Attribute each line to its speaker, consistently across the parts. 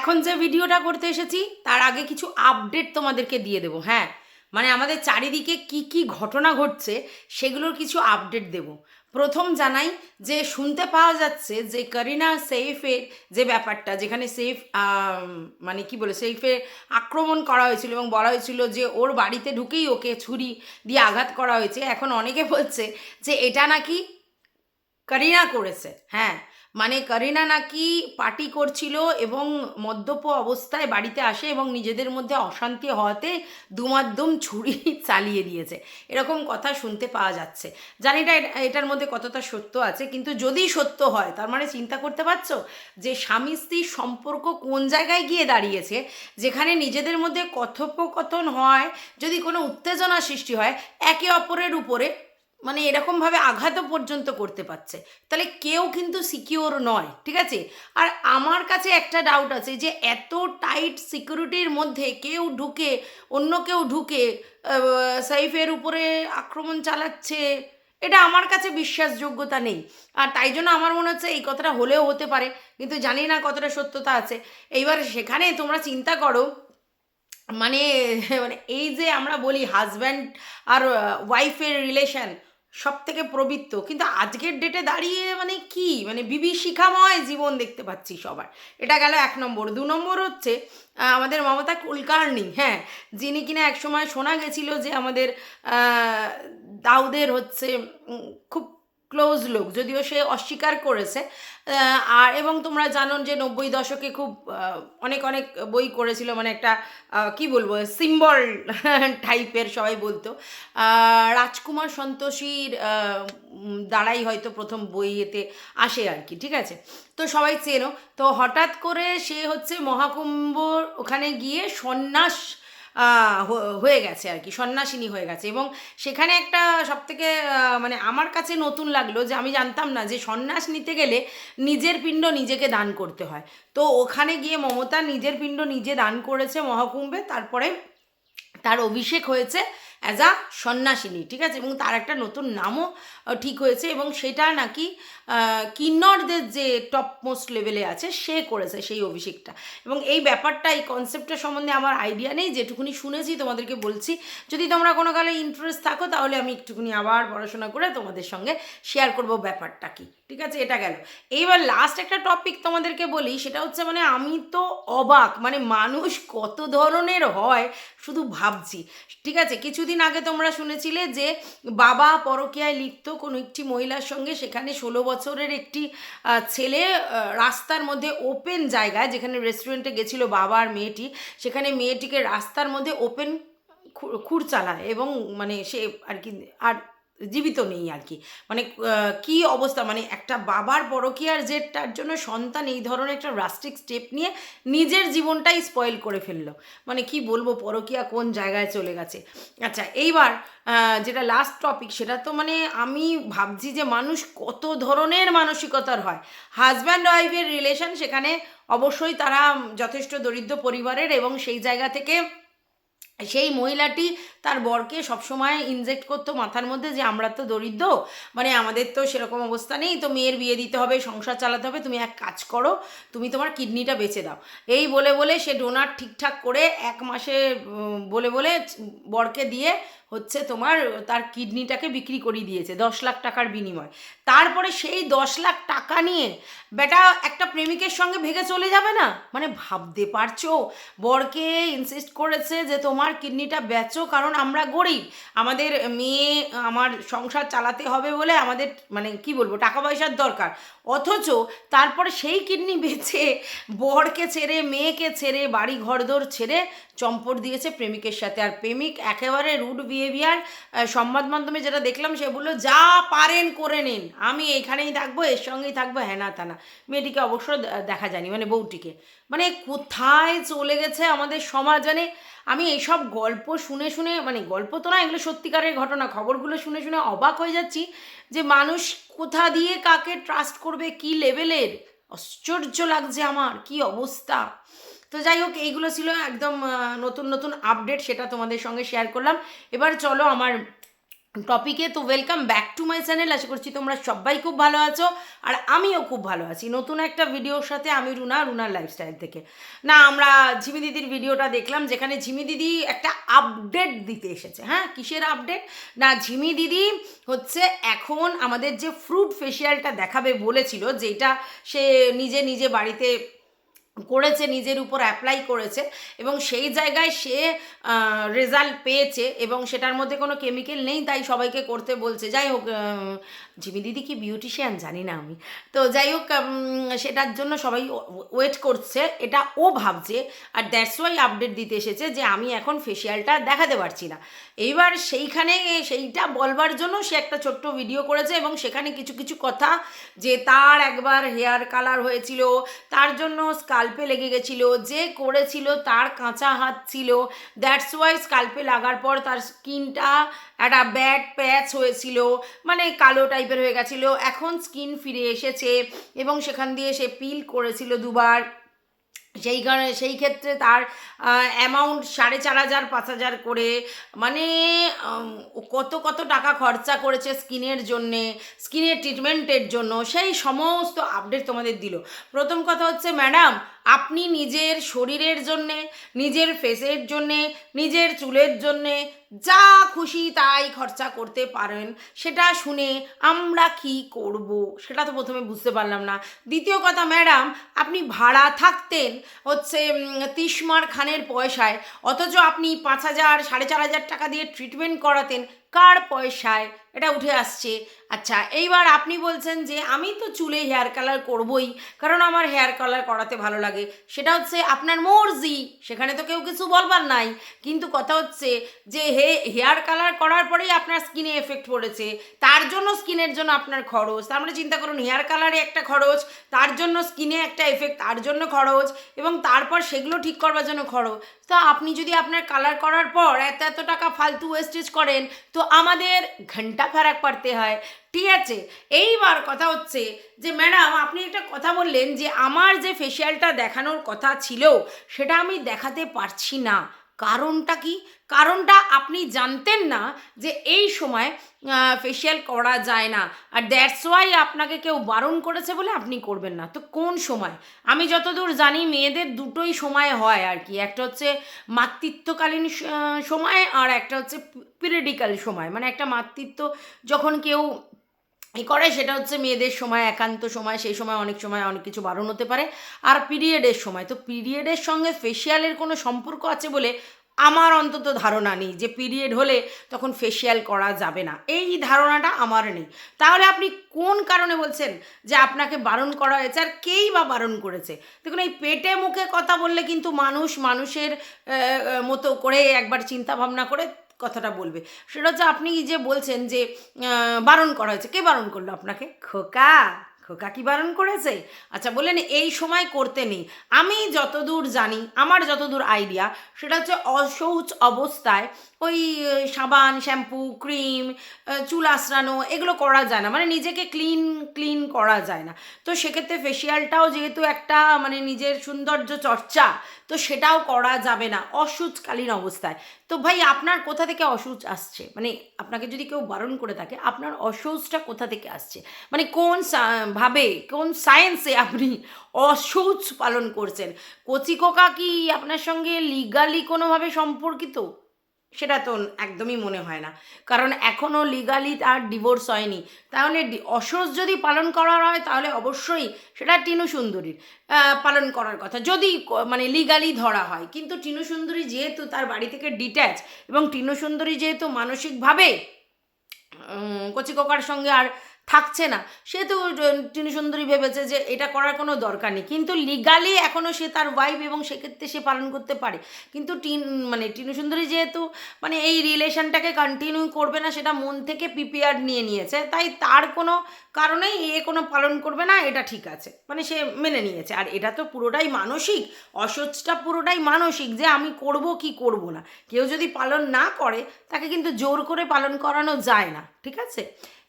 Speaker 1: এখন যে ভিডিওটা করতে এসেছি, তার আগে কিছু আপডেট তোমাদেরকে দিয়ে দেবো হ্যাঁ? মানে আমাদের চারিদিকে কি কি ঘটনা ঘটছে, সেগুলোর কিছু আপডেট দেব। প্রথম জানাই যে শুনতে পাওয়া যাচ্ছে যে করিনা সেইফের যে ব্যাপারটা, যেখানে সেইফ মানে কি বলে সেইফে আক্রমণ করা হয়েছিল এবং বলা হয়েছিল যে ওর বাড়িতে ঢুকেই ওকে ছুরি দিয়ে আঘাত করা হয়েছে। এখন অনেকে বলছে যে এটা নাকি করিনা করেছে হ্যাঁ? মানে করিনা নাকি পার্টি করছিল এবং মদ্যপ অবস্থায় বাড়িতে আসে এবং নিজেদের মধ্যে অশান্তি হওয়াতে দুমাদ্দম ছুরি চালিয়ে দিয়েছে। এরকম কথা শুনতে পাওয়া যাচ্ছে। জানি এটা- এটার মধ্যে কতটা সত্য আছে, কিন্তু যদি সত্য হয়, তার মানে চিন্তা করতে পারছ? যে স্বামী স্ত্রীর সম্পর্ক কোন জায়গায় গিয়ে দাঁড়িয়েছে, যেখানে নিজেদের মধ্যে কথোপকথন হয়, যদি কোনো উত্তেজনা সৃষ্টি হয়, একে অপরের উপরে মানে এরকমভাবে আঘাতও পর্যন্ত করতে পারছে। তাহলে কেউ কিন্তু সিকিওর নয়, ঠিক আছে? আর আমার কাছে একটা ডাউট আছে যে এত টাইট সিকিউরিটির মধ্যে কেউ ঢুকে, অন্য কেউ ঢুকে সাইফের উপরে আক্রমণ চালাচ্ছে, এটা আমার কাছে বিশ্বাসযোগ্যতা নেই। আর তাই জন্য আমার মনে হচ্ছে এই কথাটা হলেও হতে পারে, কিন্তু জানি না কতটা সত্যতা আছে। এইবার সেখানে তোমরা চিন্তা করো মানে মানে এই যে আমরা বলি হাজব্যান্ড আর ওয়াইফের রিলেশন সব থেকে প্রবৃত্ত। কিন্তু আজকের ডেটে দাঁড়িয়ে মানে কি? মানে বিভীষিকাময় জীবন দেখতে পাচ্ছি সবার। এটা গেল এক নম্বর। দু নম্বর হচ্ছে আমাদের মমতা কুলকার্নি হ্যাঁ যিনি কিনা একসময় শোনা গেছিল যে আমাদের দাউদের হচ্ছে খুব ক্লোজ লোক যদিও সে অস্বীকার করেছে আর এবং তোমরা জানো যে নব্বই দশকে খুব অনেক অনেক বই করেছিল মানে একটা কি বলব সিম্বল টাইপের সবাই বলতো। রাজকুমার সন্তোষীর দ্বারাই হয়তো প্রথম বইয়েতে আসে আর কি, ঠিক আছে? তো সবাই চেনো, তো হঠাৎ করে সে হচ্ছে মহাকুম্ভ ওখানে গিয়ে সন্ন্যাস হয়ে গেছে আর কি, সন্ন্যাসিনী হয়ে গেছে। এবং সেখানে একটা সব থেকে মানে আমার কাছে নতুন লাগল যে আমি জানতাম না যে সন্ন্যাস নিতে গেলে নিজের পিণ্ড নিজেকে দান করতে হয়। তো ওখানে গিয়ে মমতা নিজের পিণ্ড নিজে দান করেছে মহাকুম্ভে, তারপরে তার অভিষেক হয়েছে। অ্যাজ আ সন্ন্যাসিনী, ঠিক আছে? এবং তার একটা নতুন নামও ঠিক হয়েছে এবং সেটা নাকি কিন্নরদের যে টপ মোস্ট লেভেলে আছে, সে করেছে সেই অভিষেকটা। এবং এই ব্যাপারটা, এই কনসেপ্টটা সম্বন্ধে আমার আইডিয়া নেই, যেটুকুনি শুনেছি তোমাদেরকে বলছি। যদি তোমরা কোনো কালে ইন্টারেস্ট থাকো, তাহলে আমি একটুকুনি আবার পড়াশোনা করে তোমাদের সঙ্গে শেয়ার করব ব্যাপারটা কি। ঠিক আছে, এটা গেল। এইবার লাস্ট একটা টপিক তোমাদেরকে বলি, সেটা হচ্ছে মানে আমি তো অবাক মানে মানুষ কত ধরনের হয় শুধু ভাবছি। ঠিক আছে, কিছুদিন আগে তোমরা শুনেছিলে যে বাবা পরকীয়ায় লিপ্ত কোনো একটি মহিলার সঙ্গে, সেখানে ষোলো বছরের একটি ছেলে রাস্তার মধ্যে ওপেন জায়গায়, যেখানে রেস্টুরেন্টে গেছিল বাবা আর মেয়েটি, সেখানে মেয়েটিকে রাস্তার মধ্যে ওপেন খুর চালায় এবং মানে সে আর কি, আর জীবিত নেই আর কি। মানে কি অবস্থা? মানে একটা বাবার পরকীয়ার তার জন্য সন্তান এই ধরনের একটা রাস্টিক স্টেপ নিয়ে নিজের জীবনটাই স্পয়েল করে ফেলল। মানে কি বলব, পরকীয়া কোন জায়গায় চলে গেছে? আচ্ছা এইবার যেটা লাস্ট টপিক সেটা তো মানে আমি ভাবছি যে মানুষ কত ধরনের মানসিকতার হয়। হাজব্যান্ড ওয়াইফের রিলেশন সেখানে অবশ্যই তারা যথেষ্ট দরিদ্র পরিবারের এবং সেই জায়গা থেকে সেই মহিলাটি তার বরকে সবসময় ইনজেক্ট করতো মাথার মধ্যে যে, আমরা তো দরিদ্র মানে আমাদের তো সেরকম অবস্থা নেই, তো মেয়ের বিয়ে দিতে হবে, সংসার চালাতে হবে, তুমি এক কাজ করো, তুমি তোমার কিডনিটা বেচে দাও। এই বলে বলে সে ডোনার ঠিকঠাক করে এক মাসে বলে বলে বরকে দিয়ে হচ্ছে তোমার, তার কিডনিটাকে বিক্রি করিয়ে দিয়েছে, দশ লাখ টাকার বিনিময়। তারপরে সেই দশ লাখ টাকা নিয়ে বেটা একটা প্রেমিকের সঙ্গে ভেগে চলে যাবে না? মানে ভাবতে পারছ? বরকে ইনসিস্ট করেছে যে, তোমার কিডনিটা বেচো, কারণ আমরা গরিব। আমাদের মেয়ে, আমার সংসার চালাতে হবে বলে আমাদের মানে কি বলব, টাকা পয়সার দরকার। অথচ তারপরে সেই কিডনি বেচে বরকে ছেড়ে, মেয়েকে ছেড়ে বাড়ি ঘরদোর ছেড়ে চম্পট দিয়েছে প্রেমিকের সাথে। আর প্রেমিক একেবারে রুড বিহেভিয়ার সংবাদ মাধ্যমে যেটা দেখলাম সে বলল, যা পারেন করে নিন, আমি এখানেই থাকব, এর সঙ্গেই থাকব হ্যানা তানা মেয়েটিকে অবশ্য দেখা যায়নি মানে বউটিকে। মানে কোথায় চলে গেছে আমাদের সমাজ? মানে আমি এইসব গল্প শুনে শুনে মানে গল্প তো না, এগুলো সত্যিকারের ঘটনা, খবরগুলো শুনে শুনে অবাক হয়ে যাচ্ছি। যে মানুষ কোথা দিয়ে কাকে ট্রাস্ট করবে, কি লেভেলের আশ্চর্য লাগছে আমার, কি অবস্থা? তো যাই হোক, এইগুলো ছিল একদম নতুন নতুন আপডেট সেটা তোমাদের সঙ্গে শেয়ার করলাম। এবার চলো আমার টপিকে তো welcome back to my channel আশা করছি তোমরা সবাই খুব ভালো আছো, আর আমিও খুব ভালো আছি। নতুন একটা ভিডিওর সাথে আমি রুনা, রুনার লাইফস্টাইল থেকে। না, আমরা ঝিমি দিদির ভিডিওটা দেখলাম, যেখানে ঝিমি দিদি একটা আপডেট দিতে এসেছে। হ্যাঁ কিসের আপডেট না, ঝিমি দিদি হচ্ছে এখন আমাদের যে ফ্রুট ফেসিয়ালটা দেখাবে বলেছিল, যেটা সে নিজে নিজে বাড়িতে করেছে, নিজের উপর অ্যাপ্লাই করেছে এবং সেই জায়গায় সে রেজাল্ট পেয়েছে এবং সেটার মধ্যে কোনো কেমিক্যাল নেই, তাই সবাইকে করতে বলছে। যাই হোক জিমি দিদি কি বিউটিশিয়ান জানি না আমি। তো যাই হোক সেটার জন্য সবাই ওয়েট করছে। এটা ও ভাবছে আর দ্যাটস ওয়াই আপডেট দিতে এসেছে যে আমি এখন ফেসিয়ালটা দেখাতে পারছি না। এইবার সেইখানে সেইটা বলবার জন্য সে একটা ছোট্ট ভিডিও করেছে এবং সেখানে কিছু কিছু কথা যে তার একবার হেয়ার কালার হয়েছিল, তার জন্য স্কাল্পে লেগে গেছিল, যে করেছিল তার কাঁচা হাত ছিল। দ্যাটস ওয়াই স্কাল্পে লাগার পর তার স্কিনটা একটা ব্যাড প্যাচ হয়েছিল মানে কালো টাইপের হয়ে গেছিল। এখন স্কিন ফিরে এসেছে এবং সেখান দিয়ে সে পিল করেছিল দুবার। সেই কারণে, সেই ক্ষেত্রে তার অ্যামাউন্ট সাড়ে চার হাজার, পাঁচ হাজার করে। মানে কত কত টাকা খরচা করেছে স্কিনের জন্যে, স্কিনের ট্রিটমেন্টের জন্য। সেই সমস্ত আপডেট তোমাদের দিল। প্রথম কথা হচ্ছে ম্যাডাম আপনি নিজের শরীরের জন্যে, নিজের ফেসের জন্যে, নিজের চুলের জন্যে যা খুশি তাই খরচা করতে পারেন। সেটা শুনে আমরা কি করব? সেটা তো প্রথমে বুঝতে পারলাম না। দ্বিতীয় কথা, ম্যাডাম, আপনি ভাড়া থাকতেন হচ্ছে তিসমার খানের পয়সায়। অথচ আপনি পাঁচ হাজার, সাড়ে চার হাজার টাকা দিয়ে ট্রিটমেন্ট করাতেন। কার পয়সায়? এটা উঠে আসছে। আচ্ছা এইবার আপনি বলছেন যে আমি তো চুলে হেয়ার কালার করবই, কারণ আমার হেয়ার কালার করাতে ভালো লাগে। সেটা হচ্ছে আপনার মর্জি, সেখানে তো কেউ কিছু বলবার নাই। কিন্তু কথা হচ্ছে যে হে হেয়ার কালার করার পরেই আপনার স্কিনে এফেক্ট পড়েছে। তার জন্য স্কিনের জন্য আপনার খরচ। তার মানে চিন্তা করুন হেয়ার কালারে একটা খরচ, তার জন্য স্কিনে একটা এফেক্ট তার জন্য খরচ, এবং তারপর সেগুলো ঠিক করবার জন্য খরচ। তো আপনি যদি আপনার কালার করার পর এত এত টাকা ফালতু ওয়েস্টেজ করেন, তো আমাদের ঘণ্টা ফারাক পারতে হয়। ঠিক আছে? এইবার কথা হচ্ছে যে, ম্যাডাম, আপনি একটা কথা বললেন যে, আমার যে ফেসিয়ালটা দেখানোর কথা ছিল, সেটা আমি দেখাতে পারছি না। কারণটা কি? কারণটা আপনি জানতেন না যে এই সময় ফেসিয়াল করা যায় না। আর দ্যাটস ওয়াই আপনাকে কেউ বারণ করেছে বলে আপনি করবেন না। তো কোন সময়? আমি যতদূর জানি মেয়েদের দুটোই সময় হয় আর কি। একটা হচ্ছে মাতৃত্বকালীন সময় আর একটা হচ্ছে পিরিয়ডিক্যাল সময়। মানে একটা মাতৃত্ব যখন কেউ ই করে, সেটা হচ্ছে মেয়েদের সময়, একান্ত সময়, সেই সময় অনেক সময় অনেক কিছু বারণ হতে পারে। আর পিরিয়ডের সময়, তো পিরিয়ডের সঙ্গে ফেসিয়ালের কোনো সম্পর্ক আছে বলে আমার অন্তত ধারণা নেই যে পিরিয়ড হলে তখন ফেসিয়াল করা যাবে না। এই ধারণাটা আমার নেই। তাহলে আপনি কোন কারণে বলছেন যে আপনাকে বারণ করা হয়েছে আর কেই বা বারণ করেছে? দেখুন, এই পেটে মুখে কথা বললে কিন্তু মানুষ মানুষের মতো করে একবার চিন্তা ভাবনা করে কথাটা বলবে। সেটা হচ্ছে আপনি যে বলছেন যে বারণ করা হয়েছে। কে বারণ করল আপনাকে? খোকা। খোকা কি বারণ করেছে? আচ্ছা বললেন এই সময় করতে নেই। আমি যতদূর জানি, আমার যতদূর আইডিয়া সেটা হচ্ছে অশৌচ অবস্থায় ওই সাবান, শ্যাম্পু, ক্রিম চুল আঁচড়ানো, এগুলো করা যায় না। মানে নিজেকে ক্লিন ক্লিন করা যায় না। তো সেক্ষেত্রে ফেসিয়ালটাও যেহেতু একটা মানে নিজের সৌন্দর্য চর্চা, তো সেটাও করা যাবে না অসুচকালীন অবস্থায়। তো ভাই, আপনার কোথা থেকে অসুচ আসছে? মানে আপনাকে যদি কেউ বারণ করে থাকে, আপনার অসৌচটা কোথা থেকে আসছে? মানে কোন ভাবে, কোন সায়েন্সে আপনি অসৌচ পালন করছেন? কচিকোকা কি আপনার সঙ্গে লিগালি কোনোভাবে সম্পর্কিত? সেটা তো একদমই মনে হয় না। কারণ এখনও লিগালি তার ডিভোর্স হয়নি। তাহলে অসস যদি পালন করা হয়, তাহলে অবশ্যই সেটা টিনু সুন্দরীর পালন করার কথা। যদি মানে লিগালি ধরা হয়। কিন্তু টিনু সুন্দরী যেহেতু তার বাড়ি থেকে ডিট্যাচ এবং টিনু সুন্দরী যেহেতু মানসিকভাবে কচিকোকার সঙ্গে আর থাকছে না। সে তো টিনু সুন্দরী ভেবেছে যে এটা করার কোনো দরকার নেই। কিন্তু লিগালি এখনও সে তার ওয়াইফ এবং সেক্ষেত্রে সে পালন করতে পারে। কিন্তু টিন মানে টিনু সুন্দরী যেহেতু মানে এই রিলেশনটাকে কন্টিনিউ করবে না, সেটা মন থেকে প্রিপেয়ার নিয়ে নিয়েছে। তাই তার কোনো কারণেই এ কোনো পালন করবে না, এটা ঠিক আছে। মানে সে মেনে নিয়েছে। আর এটা তো পুরোটাই মানসিক অসহজটা পুরোটাই মানসিক যে আমি করব কি করব না। কেউ যদি পালন না করে, তাকে কিন্তু জোর করে পালন করানো যায় না, ঠিক আছে?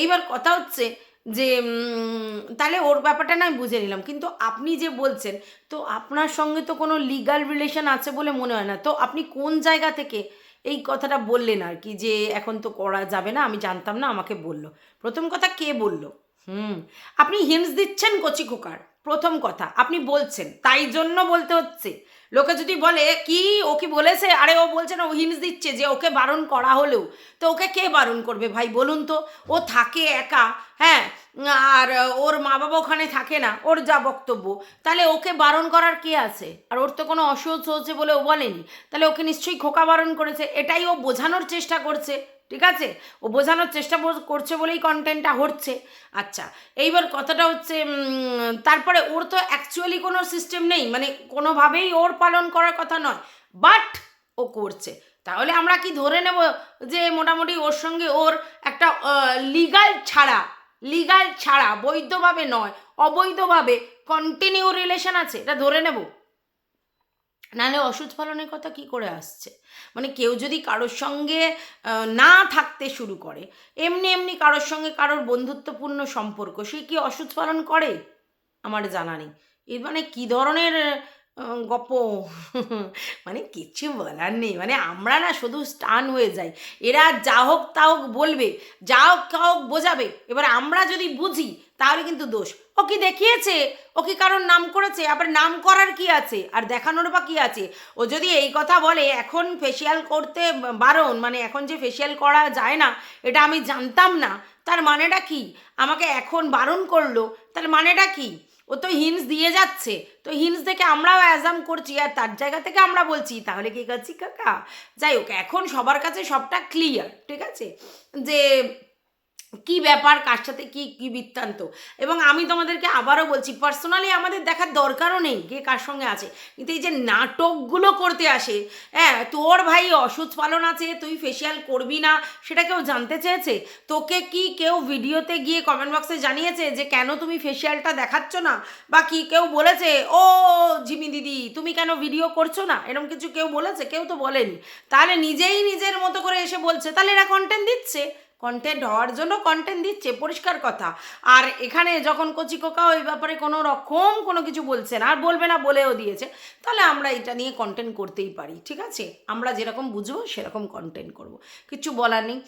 Speaker 1: এইবার কথা হচ্ছে যে তাহলে ওর ব্যাপারটা না আমি বুঝে নিলাম। কিন্তু আপনি যে বলছেন, তো আপনার সঙ্গে তো কোনো লিগাল রিলেশন আছে বলে মনে হয় না। তো আপনি কোন জায়গা থেকে এই কথাটা বললেন আর কি যে এখন তো করা যাবে না, আমি জানতাম না, আমাকে বলল। প্রথম কথা কে বলল? হুম, আপনি হিন্স দিচ্ছেন কচি খোকার, প্রথম কথা। আপনি বলছেন, তাই জন্য বলতে হচ্ছে। লোকে যদি বলে, কি? ও কি বলেছে? আরে, ও বলছে না, ও হিন্টস দিচ্ছে যে ওকে বারণ করা হলেও। তো ওকে কে বারণ করবে ভাই? বলুন তো। ও থাকে একা হ্যাঁ? আর ওর মা বাবা ওখানে থাকে না, ওর যা বক্তব্য। তাহলে ওকে বারণ করার কে আছে? আর ওর তো কোনো অসহ্য হচ্ছে বলে ও বলেনি। তাহলে ওকে নিশ্চয়ই খোকা বারণ করেছে। এটাই ও বোঝানোর চেষ্টা করছে। ঠিক আছে? ও বোঝানোর চেষ্টা করছে বলেই কন্টেন্টটা হচ্ছে। আচ্ছা এইবার কথাটা হচ্ছে তারপরে ওর তো অ্যাকচুয়ালি কোনো সিস্টেম নেই মানে কোনোভাবেই ওর পালন করার কথা নয় বাট ও করছে। তাহলে আমরা কি ধরে নেব যে মোটামুটি ওর সঙ্গে ওর একটা লিগাল ছাড়া লিগাল ছাড়া, বৈধভাবে নয়, অবৈধভাবে কন্টিনিউ রিলেশন আছে? এটা ধরে নেব। নাহলে ওষুধ পালনের কথা কি করে আসছে? মানে কেউ যদি কারোর সঙ্গে না থাকতে শুরু করে, এমনি এমনি কারোর সঙ্গে কারোর বন্ধুত্বপূর্ণ সম্পর্ক, সে কি ওষুধ পালন করে? আমার জানা নেই। এর মানে কী ধরনের গপ? মানে কিচ্ছু বলার নেই। মানে আমরা না শুধু স্টান হয়ে যাই। এরা যা হোক তা হোক বলবে, যা হোক তা হোক বোঝাবে। এবার আমরা যদি বুঝি, তাহলে কিন্তু দোষ। ও কি দেখিয়েছে? ও কি কারোর নাম করেছে? আবার নাম করার কি আছে? আর দেখানোর বা কি আছে? ও যদি এই কথা বলে, এখন ফেসিয়াল করতে বারণ মানে এখন যে ফেসিয়াল করা যায় না, এটা আমি জানতাম না। তার মানেটা কি? আমাকে এখন বারণ করল, তার মানেটা কি? ও তো হিন্স দিয়ে যাচ্ছে। তো হিন্স দেখে আমরাও অ্যাজাম করছি, আর তার জায়গা থেকে আমরা বলছি, তাহলে কি করছি কাকা? যাই হোক, এখন সবার কাছে সবটা ক্লিয়ার ঠিক আছে? যে কি ব্যাপার, কার সাথে কি কি বৃত্তান্ত? এবং আমি তোমাদেরকে আবারও বলছি পার্সোনালি আমাদের দেখার দরকারও নেই কে কার সঙ্গে আছে। কিন্তু এই যে নাটকগুলো করতে আসে হ্যাঁ তোর ভাই অসুধ পালন আছে, তুই ফেসিয়াল করবি না, সেটা কেউ জানতে চেয়েছে? তোকে কি কেউ ভিডিওতে গিয়ে কমেন্ট বক্সে জানিয়েছে যে কেন তুমি ফেসিয়ালটা দেখাচ্ছ না? বা কি কেউ বলেছে, ও, জিমি দিদি, তুমি কেন ভিডিও করছ না? এরকম কিছু কেউ বলেছে? কেউ তো বলেনি। তাহলে নিজেই নিজের মতো করে এসে বলছে, তাহলে এরা কন্টেন্ট দিচ্ছে? কন্টেন্ট হওয়ার জন্য কন্টেন্ট দিচ্ছে, পরিষ্কার কথা। আর এখানে যখন কচি কোকা ওই ব্যাপারে কোনো রকম কোনো কিছু বলছে না, আর বলবে না, বলেও দিয়েছে, তাহলে আমরা এটা নিয়ে কন্টেন্ট করতেই পারি, ঠিক আছে? আমরা যেরকম বুঝব, সেরকম কন্টেন্ট করব। কিচ্ছু বলার নেই।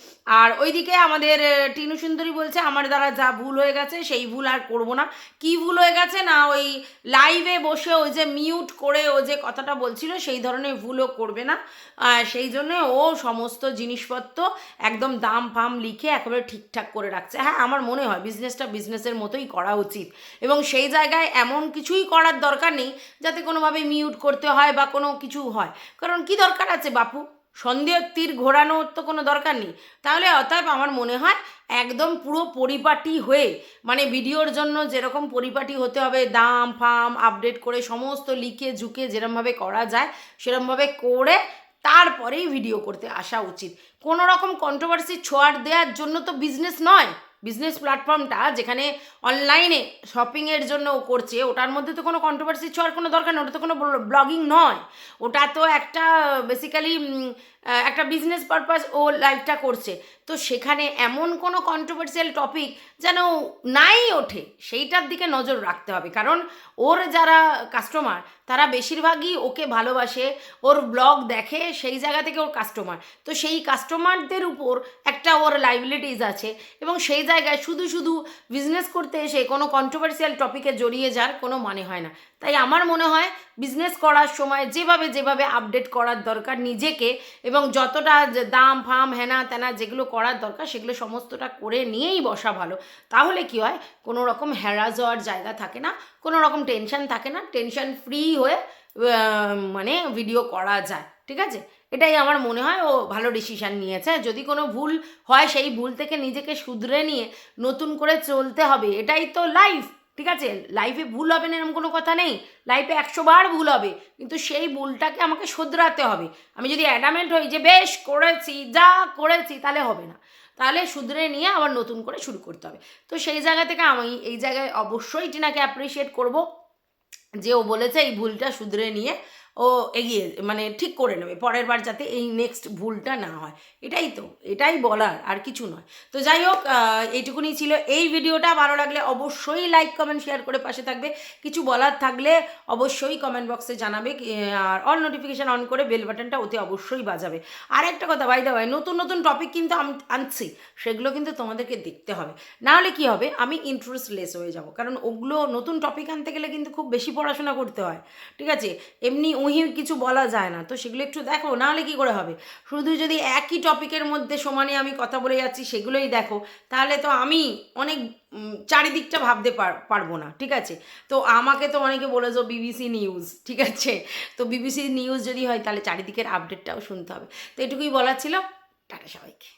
Speaker 1: আর ওইদিকে আমাদের টিনু সুন্দরী বলছে, আমার দ্বারা যা ভুল হয়ে গেছে, সেই ভুল আর করব না। কি ভুল হয়ে গেছে? না, ওই লাইভে বসে ওই যে মিউট করে ও যে কথাটা বলছিল, সেই ধরনের ভুলও করবে না। সেই জন্য ও সমস্ত জিনিসপত্র একদম দাম ফাম লিখে একেবারে ঠিকঠাক করে রাখছে। হ্যাঁ আমার মনে হয় বিজনেসটা বিজনেসের মতোই করা উচিত। এবং সেই জায়গায় এমন কিছুই করার দরকার নেই যাতে কোনোভাবে মিউট করতে হয় বা কোনো কিছু হয়। কারণ কি দরকার আছে বাপু? সন্দেহ তীর ঘোরানোর তো কোনো দরকার নেই। তাহলে অতএব আমার মনে হয় একদম পুরো পরিপাটি হয়ে মানে ভিডিওর জন্য যেরকম পরিপাটি হতে হবে, দাম, ফাম আপডেট করে সমস্ত লিখে ঝুঁকে যেরমভাবে করা যায়, সেরমভাবে করে তারপরেই ভিডিও করতে আসা উচিত। কোনো রকম কন্ট্রোভার্সি ছোঁয়ার দেওয়ার জন্য তো বিজনেস নয়। বিজনেস প্ল্যাটফর্মটা যেখানে অনলাইনে শপিংয়ের জন্য করছে, ওটার মধ্যে তো কোনো কন্ট্রোভার্সি ছোঁয়ার কোনো দরকার নেই, ওটা তো কোনো ব্লগিং নয়। ওটা তো একটা বেসিক্যালি একটা বিজনেস পারপাস ও লাইফটা করছে। তো সেখানে এমন কোনো কন্ট্রোভার্সিয়াল টপিক যেন নাই ওঠে, সেইটার দিকে নজর রাখতে হবে। কারণ ওর যারা কাস্টমার তারা বেশিরভাগই ওকে ভালোবাসে, ওর ব্লগ দেখে, সেই জায়গা থেকে ওর কাস্টমার তো সেই কাস্টমারদের উপর একটা ওর লাইবিলিটিস আছে এবং সেই জায়গায় শুধু শুধু বিজনেস করতে এসে কোনো কন্ট্রোভার্সিয়াল টপিকে জড়িয়ে যার কোনো মানে হয় না। তাই আমার মনে হয় বিজনেস করার সময় যেভাবে যেভাবে আপডেট করার দরকার নিজেকে এবং যতটা যে দাম, ফাম, হেনা, তেনা যেগুলো করার দরকার, সেগুলো সমস্তটা করে নিয়েই বসা ভালো। তাহলে কি হয়? কোনো রকম হ্যারাস যাওয়ার জায়গা থাকে না, কোনো রকম টেনশন থাকে না, টেনশন ফ্রি হয়ে মানে ভিডিও করা যায়, ঠিক আছে? এটাই আমার মনে হয় ও ভালো ডিসিশান নিয়েছে। যদি কোনো ভুল হয়, সেই ভুল থেকে নিজেকে শুধরে নিয়ে নতুন করে চলতে হবে, এটাই তো লাইফ ঠিক আছে? লাইফে ভুল হবে না এরকম কোনো কথা নেই। লাইফে একশো বার ভুল হবে। কিন্তু সেই ভুলটাকে আমাকে শুধরাতে হবে। আমি যদি অ্যাডামেন্ট হই যে, বেশ, করেছি, যা করেছি, তাহলে হবে না। তাহলে শুধরে নিয়ে আবার নতুন করে শুরু করতে হবে। তো সেই জায়গা থেকে আমি এই জায়গায় অবশ্যই টিনাকে অ্যাপ্রিসিয়েট করব যে ও বলেছে এই ভুলটা শুধরে নিয়ে ও এগিয়ে মানে ঠিক করে নেবে পরের বার যাতে এই নেক্সট ভুলটা না হয়। এটাই তো, এটাই বলার, আর কিছু নয়। তো যাই হোক এইটুকুনি ছিল এই ভিডিওটা। ভালো লাগলে অবশ্যই লাইক কমেন্ট শেয়ার করে পাশে থাকবে। কিছু বলার থাকলে অবশ্যই কমেন্ট বক্সে জানাবে আর অল নোটিফিকেশান অন করে বেল বাটনটা অতি অবশ্যই বাজাবে। আর একটা কথা ভাই ভাই নতুন নতুন টপিক কিন্তু আনছি, সেগুলো কিন্তু তোমাদেরকে দেখতে হবে। নাহলে কি হবে, আমি ইন্টারেস্টলেস হয়ে যাব, কারণ ওগুলো নতুন টপিক আনতে গেলে কিন্তু খুব বেশি পড়াশোনা করতে হয়। ঠিক আছে? এমনি উহি কিছু বলা যায় না। তো সেগুলো একটু দেখো নাহলে কি করে হবে? শুধু যদি একই টপিকের মধ্যে সমানে আমি কথা বলে যাচ্ছি, সেগুলোই দেখো। তাহলে তো আমি অনেক চারিদিকটা ভাবতে পারব না, ঠিক আছে? তো আমাকে তো অনেকে বলেছ বিবিসি নিউজ ঠিক আছে? তো বিবিসি নিউজ যদি হয়, তাহলে চারিদিকের আপডেটটাও শুনতে হবে। তো এটুকুই বলার ছিল। টাটা সবাইকে।